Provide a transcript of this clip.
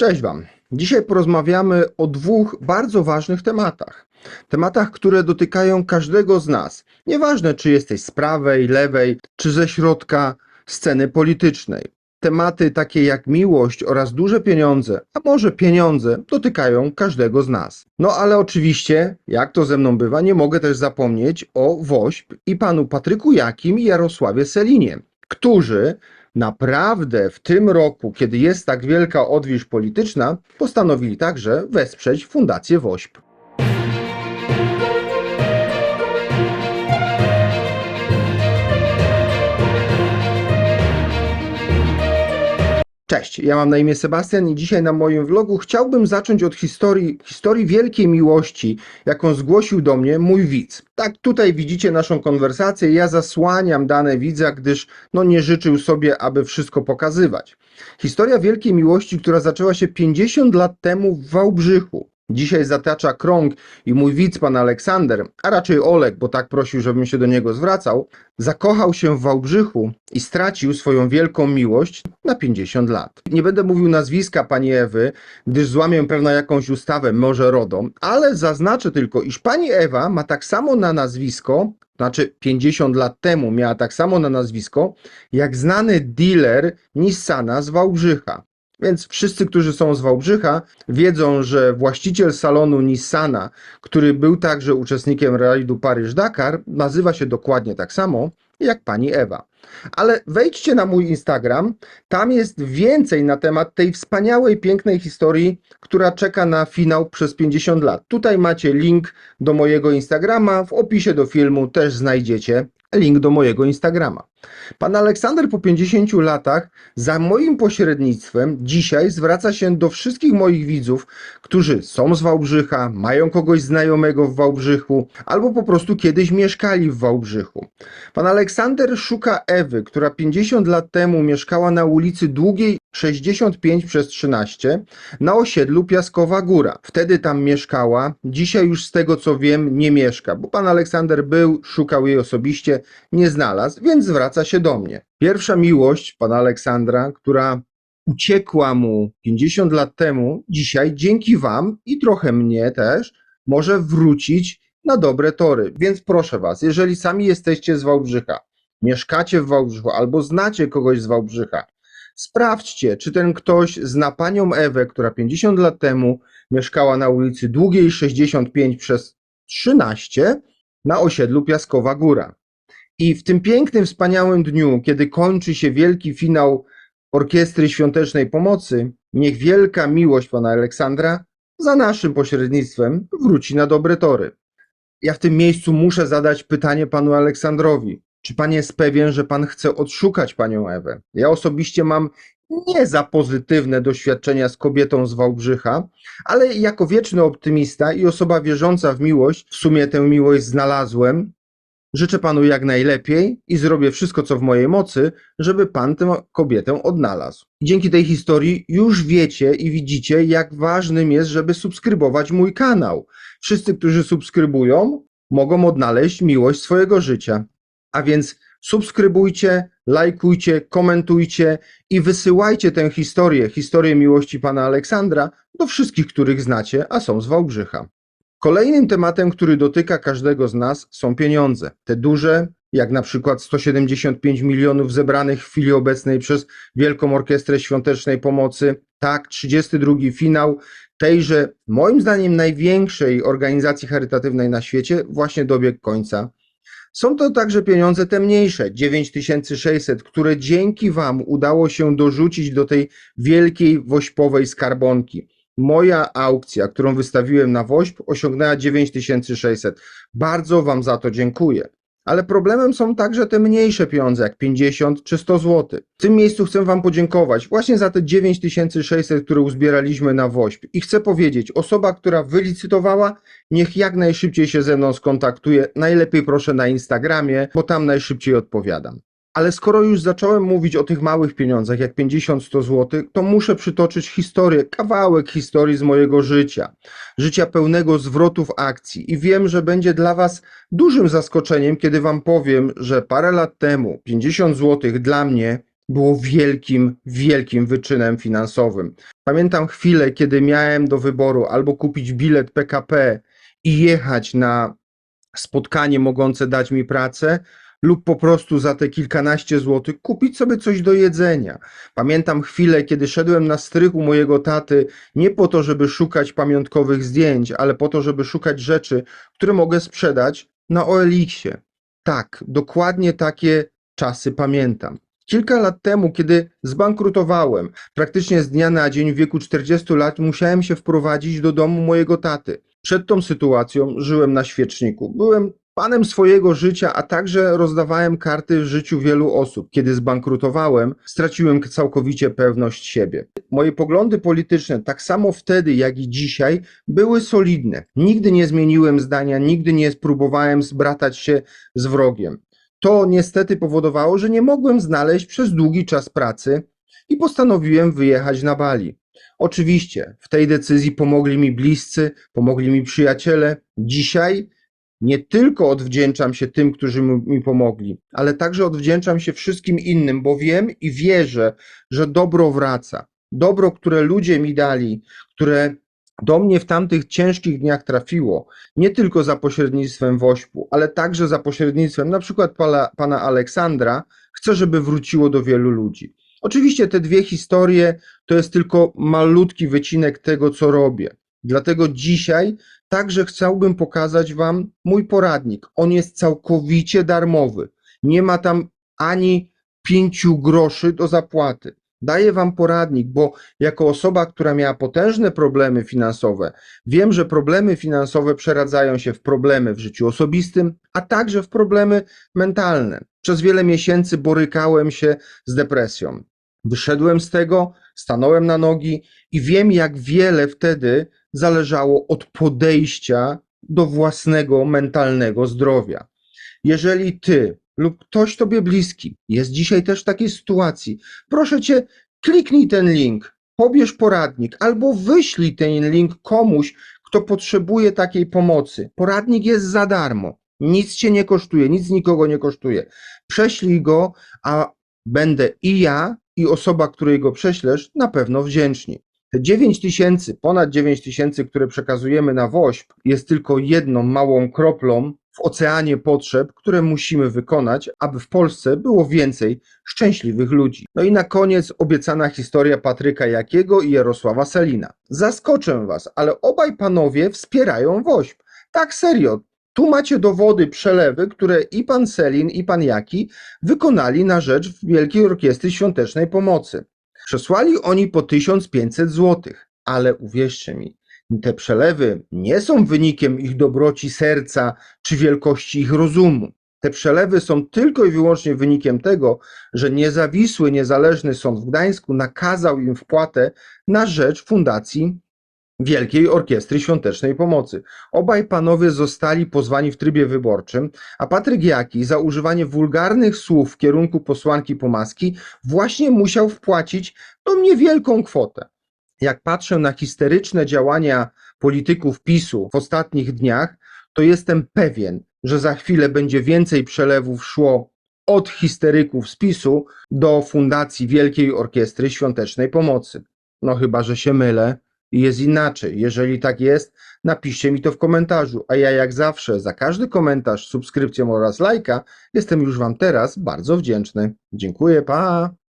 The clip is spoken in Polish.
Cześć Wam. Dzisiaj porozmawiamy o dwóch bardzo ważnych tematach. Tematach, które dotykają każdego z nas. Nieważne, czy jesteś z prawej, lewej, czy ze środka sceny politycznej. Tematy takie jak miłość oraz duże pieniądze, a może pieniądze, dotykają każdego z nas. No ale oczywiście, jak to ze mną bywa, nie mogę też zapomnieć o WOŚP i panu Patryku Jakim i Jarosławie Selinie, którzy naprawdę w tym roku, kiedy jest tak wielka odwilż polityczna, postanowili także wesprzeć Fundację WOŚP. Cześć, ja mam na imię Sebastian i dzisiaj na moim vlogu chciałbym zacząć od historii, historii wielkiej miłości, jaką zgłosił do mnie mój widz. Tak, tutaj widzicie naszą konwersację, ja zasłaniam dane widza, gdyż no nie życzył sobie, aby wszystko pokazywać. Historia wielkiej miłości, która zaczęła się 50 lat temu w Wałbrzychu. Dzisiaj zatacza krąg i mój widz, pan Aleksander, a raczej Olek, bo tak prosił, żebym się do niego zwracał, zakochał się w Wałbrzychu i stracił swoją wielką miłość na 50 lat. Nie będę mówił nazwiska pani Ewy, gdyż złamię pewno jakąś ustawę, może RODO, ale zaznaczę tylko, iż pani Ewa ma tak samo na nazwisko, znaczy 50 lat temu miała tak samo na nazwisko, jak znany dealer Nissana z Wałbrzycha. Więc wszyscy, którzy są z Wałbrzycha, wiedzą, że właściciel salonu Nissana, który był także uczestnikiem rajdu Paryż-Dakar, nazywa się dokładnie tak samo jak pani Ewa. Ale wejdźcie na mój Instagram, tam jest więcej na temat tej wspaniałej, pięknej historii, która czeka na finał przez 50 lat. Tutaj macie link do mojego Instagrama, w opisie do filmu też znajdziecie link do mojego Instagrama. Pan Aleksander po 50 latach za moim pośrednictwem dzisiaj zwraca się do wszystkich moich widzów, którzy są z Wałbrzycha, mają kogoś znajomego w Wałbrzychu albo po prostu kiedyś mieszkali w Wałbrzychu. Pan Aleksander szuka Ewy, która 50 lat temu mieszkała na ulicy Długiej 65 przez 13 na osiedlu Piaskowa Góra. Wtedy tam mieszkała, dzisiaj już z tego co wiem nie mieszka, bo pan Aleksander był, szukał jej osobiście, nie znalazł, więc zwraca się do mnie. Pierwsza miłość pana Aleksandra, która uciekła mu 50 lat temu, dzisiaj dzięki wam i trochę mnie też może wrócić na dobre tory. Więc proszę was, jeżeli sami jesteście z Wałbrzycha, mieszkacie w Wałbrzychu albo znacie kogoś z Wałbrzycha, sprawdźcie, czy ten ktoś zna panią Ewę, która 50 lat temu mieszkała na ulicy Długiej 65 przez 13 na osiedlu Piaskowa Góra. I w tym pięknym, wspaniałym dniu, kiedy kończy się wielki finał Orkiestry Świątecznej Pomocy, niech wielka miłość pana Aleksandra za naszym pośrednictwem wróci na dobre tory. Ja w tym miejscu muszę zadać pytanie panu Aleksandrowi. Czy pan jest pewien, że pan chce odszukać panią Ewę? Ja osobiście mam nie za pozytywne doświadczenia z kobietą z Wałbrzycha, ale jako wieczny optymista i osoba wierząca w miłość, w sumie tę miłość znalazłem. Życzę panu jak najlepiej i zrobię wszystko, co w mojej mocy, żeby pan tę kobietę odnalazł. Dzięki tej historii już wiecie i widzicie, jak ważnym jest, żeby subskrybować mój kanał. Wszyscy, którzy subskrybują, mogą odnaleźć miłość swojego życia. A więc subskrybujcie, lajkujcie, komentujcie i wysyłajcie tę historię, historię miłości pana Aleksandra do wszystkich, których znacie, a są z Wałbrzycha. Kolejnym tematem, który dotyka każdego z nas, są pieniądze. Te duże, jak na przykład 175 milionów zebranych w chwili obecnej przez Wielką Orkiestrę Świątecznej Pomocy. Tak, 32 finał tejże, moim zdaniem, największej organizacji charytatywnej na świecie właśnie dobiegł końca. Są to także pieniądze te mniejsze, 9600, które dzięki Wam udało się dorzucić do tej wielkiej wośpowej skarbonki. Moja aukcja, którą wystawiłem na WOŚP, osiągnęła 9600. Bardzo Wam za to dziękuję. Ale problemem są także te mniejsze pieniądze, jak 50 czy 100 zł. W tym miejscu chcę Wam podziękować właśnie za te 9600, które uzbieraliśmy na WOŚP. I chcę powiedzieć, osoba, która wylicytowała, niech jak najszybciej się ze mną skontaktuje. Najlepiej proszę na Instagramie, bo tam najszybciej odpowiadam. Ale skoro już zacząłem mówić o tych małych pieniądzach, jak 50-100 zł, to muszę przytoczyć historię, kawałek historii z mojego życia. Życia pełnego zwrotów akcji. I wiem, że będzie dla Was dużym zaskoczeniem, kiedy Wam powiem, że parę lat temu 50 zł dla mnie było wielkim, wielkim wyczynem finansowym. Pamiętam chwilę, kiedy miałem do wyboru albo kupić bilet PKP i jechać na spotkanie mogące dać mi pracę, lub po prostu za te kilkanaście złotych kupić sobie coś do jedzenia. Pamiętam chwilę, kiedy szedłem na strych u mojego taty, nie po to, żeby szukać pamiątkowych zdjęć, ale po to, żeby szukać rzeczy, które mogę sprzedać na OLX-ie. Tak, dokładnie takie czasy pamiętam. Kilka lat temu, kiedy zbankrutowałem, praktycznie z dnia na dzień w wieku 40 lat musiałem się wprowadzić do domu mojego taty. Przed tą sytuacją żyłem na świeczniku. Byłem panem swojego życia, a także rozdawałem karty w życiu wielu osób. Kiedy zbankrutowałem, straciłem całkowicie pewność siebie. Moje poglądy polityczne, tak samo wtedy, jak i dzisiaj, były solidne. Nigdy nie zmieniłem zdania, nigdy nie spróbowałem zbratać się z wrogiem. To niestety powodowało, że nie mogłem znaleźć przez długi czas pracy i postanowiłem wyjechać na Bali. Oczywiście w tej decyzji pomogli mi bliscy, pomogli mi przyjaciele. Dzisiaj nie tylko odwdzięczam się tym, którzy mi pomogli, ale także odwdzięczam się wszystkim innym, bo wiem i wierzę, że dobro wraca. Dobro, które ludzie mi dali, które do mnie w tamtych ciężkich dniach trafiło, nie tylko za pośrednictwem Wośpu, ale także za pośrednictwem na przykład pana, pana Aleksandra, chcę, żeby wróciło do wielu ludzi. Oczywiście te dwie historie to jest tylko malutki wycinek tego, co robię. Dlatego dzisiaj także chciałbym pokazać Wam mój poradnik. On jest całkowicie darmowy. Nie ma tam ani pięciu groszy do zapłaty. Daję Wam poradnik, bo jako osoba, która miała potężne problemy finansowe, wiem, że problemy finansowe przeradzają się w problemy w życiu osobistym, a także w problemy mentalne. Przez wiele miesięcy borykałem się z depresją. Wyszedłem z tego, stanąłem na nogi i wiem, jak wiele wtedy zależało od podejścia do własnego mentalnego zdrowia. Jeżeli ty lub ktoś tobie bliski jest dzisiaj też w takiej sytuacji, proszę cię, kliknij ten link, pobierz poradnik albo wyślij ten link komuś, kto potrzebuje takiej pomocy. Poradnik jest za darmo. Nic cię nie kosztuje, nic nikogo nie kosztuje. Prześlij go, a będę i ja, i osoba, której go prześlesz, na pewno wdzięczni. Te 9 tysięcy, ponad 9 tysięcy, które przekazujemy na WOŚP, jest tylko jedną małą kroplą w oceanie potrzeb, które musimy wykonać, aby w Polsce było więcej szczęśliwych ludzi. No i na koniec obiecana historia Patryka Jakiego i Jarosława Selina. Zaskoczę Was, ale obaj panowie wspierają WOŚP. Tak serio. Tu macie dowody, przelewy, które i pan Selin, i pan Jaki wykonali na rzecz Wielkiej Orkiestry Świątecznej Pomocy. Przesłali oni po 1500 zł, ale uwierzcie mi, te przelewy nie są wynikiem ich dobroci serca czy wielkości ich rozumu. Te przelewy są tylko i wyłącznie wynikiem tego, że niezawisły, niezależny sąd w Gdańsku nakazał im wpłatę na rzecz Fundacji Wielkiej Orkiestry Świątecznej Pomocy. Obaj panowie zostali pozwani w trybie wyborczym, a Patryk Jaki za używanie wulgarnych słów w kierunku posłanki Pomaski właśnie musiał wpłacić tą niewielką kwotę. Jak patrzę na histeryczne działania polityków PiSu w ostatnich dniach, to jestem pewien, że za chwilę będzie więcej przelewów szło od histeryków z PiSu do Fundacji Wielkiej Orkiestry Świątecznej Pomocy. No chyba, że się mylę jest inaczej. Jeżeli tak jest, napiszcie mi to w komentarzu, a ja jak zawsze za każdy komentarz, subskrypcję oraz lajka jestem już Wam teraz bardzo wdzięczny. Dziękuję, pa!